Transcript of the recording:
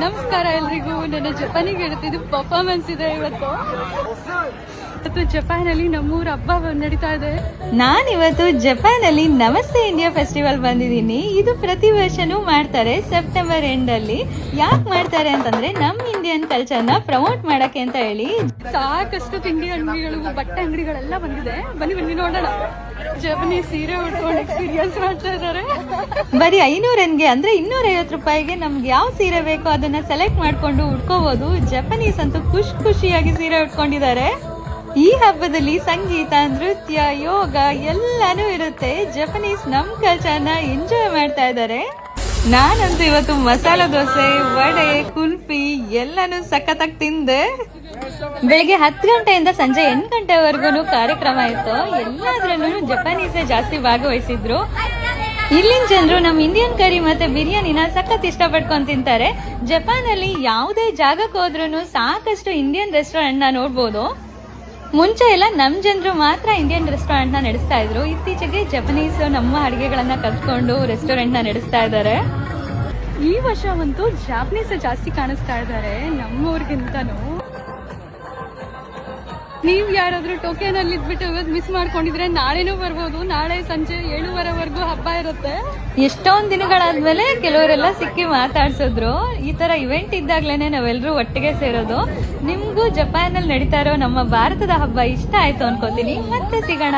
ನಮಸ್ಕಾರ ಎಲ್ರಿಗೂ. ನನ್ನ ಜಪಾನಿಗೆ ಹೇಳ್ತಿದ್ದು ಪರ್ಫಾರ್ಮೆನ್ಸ್ ಇದೆ ಇವತ್ತು. ಇವತ್ತು ಜಪಾನ್ ಅಲ್ಲಿ ನಮ್ಮೂರ ಹಬ್ಬ ನಡೀತಾ ಇದೆ. ನಾನಿವತ್ತು ಜಪಾನ್ ಅಲ್ಲಿ ನಮಸ್ತೆ ಇಂಡಿಯಾ ಫೆಸ್ಟಿವಲ್ ಬಂದಿದ್ದೀನಿ. ಇದು ಪ್ರತಿ ವರ್ಷನೂ ಮಾಡ್ತಾರೆ, ಸೆಪ್ಟೆಂಬರ್ ಎಂಡ್ ಅಲ್ಲಿ ಯಾಕೆ ಮಾಡ್ತಾರೆ ಅಂತಂದ್ರೆ, ನಮ್ ಇಂಡಿಯನ್ ಕಲ್ಚರ್ನ ಪ್ರಮೋಟ್ ಮಾಡಕ್ಕೆ ಅಂತ ಹೇಳಿ ಸಾಕಷ್ಟು ತಿಂಡಿ ಅಂಗಡಿಗಳು ಬಟ್ಟೆ ಅಂಗಡಿಗಳೆಲ್ಲ ಬಂದಿದೆ. ಬನ್ನಿ ಬನ್ನಿ ನೋಡೋಣ. ಜಪನೀಸ್ ಸೀರೆ ಉಟ್ಕೊಂಡು ಎಕ್ಸ್ಪೀರಿಯನ್ಸ್ ಮಾಡ್ತಾ ಇದ್ದಾರೆ. ಬರೀ ಐನೂರನ್ಗೆ ಅಂದ್ರೆ ಇನ್ನೂರ ಐವತ್ತು ರೂಪಾಯಿಗೆ ನಮ್ಗೆ ಯಾವ ಸೀರೆ ಬೇಕೋ ಅದನ್ನ ಸೆಲೆಕ್ಟ್ ಮಾಡ್ಕೊಂಡು ಉಟ್ಕೋಬಹುದು ಜಪನೀಸ್ ಅಂತೂ ಖುಷಿ ಖುಷಿಯಾಗಿ ಸೀರೆ ಉಟ್ಕೊಂಡಿದ್ದಾರೆ. ಈ ಹಬ್ಬದಲ್ಲಿ ಸಂಗೀತ ನೃತ್ಯ ಯೋಗ ಎಲ್ಲಾನು ಇರುತ್ತೆ. ಜಪನೀಸ್ ನಮ್ ಕಲ್ಚರ್ನ ಎಂಜಾಯ್ ಮಾಡ್ತಾ ಇದ್ದಾರೆ. ನಾನಂತೂ ಇವತ್ತು ಮಸಾಲ ದೋಸೆ, ವಡೆ ಕುಲ್ಫಿ ಎಲ್ಲಾನು ಸಖತ್ತಾಗಿ ತಿಂದೆ. ಬೆಳಿಗ್ಗೆ ಹತ್ತು ಗಂಟೆಯಿಂದ ಸಂಜೆ ಎಂಟು ಗಂಟೆವರೆಗೂ ಕಾರ್ಯಕ್ರಮ ಇತ್ತು. ಎಲ್ಲಾದ್ರಲ್ಲೂ ಜಪಾನೀಸೇ ಜಾಸ್ತಿ ಭಾಗವಹಿಸಿದ್ರು. ಇಲ್ಲಿನ ಜನರು ನಮ್ಮ ಇಂಡಿಯನ್ ಕರಿ ಮತ್ತೆ ಬಿರಿಯಾನಿನ ಸಖತ್ ಇಷ್ಟಪಡ್ಕೊಂಡು ತಿಂತಾರೆ. ಜಪಾನ್ ಅಲ್ಲಿ ಯಾವುದೇ ಜಾಗಕ್ಕೆ ಹೋದ್ರೂ ಸಾಕಷ್ಟು ಇಂಡಿಯನ್ ರೆಸ್ಟೋರೆಂಟ್ನ ನೋಡ್ಬೋದು. ಮುಂಚೆ ಎಲ್ಲ ನಮ್ ಜನರು ಮಾತ್ರ ಇಂಡಿಯನ್ ರೆಸ್ಟೋರೆಂಟ್ನ ನಡೆಸ್ತಾ ಇದ್ರು. ಇತ್ತೀಚೆಗೆ ಜಪನೀಸ್ ನಮ್ಮ ಅಡಿಗೆಗಳನ್ನ ಕಲ್ತ್ಕೊಂಡು ರೆಸ್ಟೋರೆಂಟ್ನ ನಡೆಸ್ತಾ ಇದ್ದಾರೆ ಈ ವರ್ಷ ಒಂದು ಜಾಪನೀಸ್ ಜಾಸ್ತಿ ಕಾಣಿಸ್ತಾ ಇದ್ದಾರೆ ನಮ್ಮವ್ರಿಗಿಂತನೂ ನೀವ್ ಯಾರಾದ್ರೂ ಟೋಕೆನ್ ಅಲ್ಲಿ ಇದ್ಬಿಟ್ಟು ಇವತ್ತು ಮಿಸ್ ಮಾಡ್ಕೊಂಡಿದ್ರೆ ನಾಳೆನೂ ಬರ್ಬೋದು. ನಾಳೆ ಸಂಜೆ ಏಳುವರೆವರೆಗೂ ಹಬ್ಬ ಇರುತ್ತೆ. ಎಷ್ಟೊಂದ್ ದಿನಗಳಾದ್ಮೇಲೆ ಕೆಲವರೆಲ್ಲ ಸಿಕ್ಕಿ ಮಾತಾಡ್ಸಿದ್ರು. ಈ ತರ ಇವೆಂಟ್ ಇದ್ದಾಗ್ಲೇನೆ ನಾವೆಲ್ಲರೂ ಒಟ್ಟಿಗೆ ಸೇರೋದು. ನಿಮ್ಗೂ ಜಪಾನ್ ಅಲ್ಲಿ ನಡೀತಾ ಇರೋ ನಮ್ಮ ಭಾರತದ ಹಬ್ಬ ಇಷ್ಟ ಆಯ್ತು ಅನ್ಕೋತೀನಿ. ಮತ್ತೆ ಸಿಗೋಣ.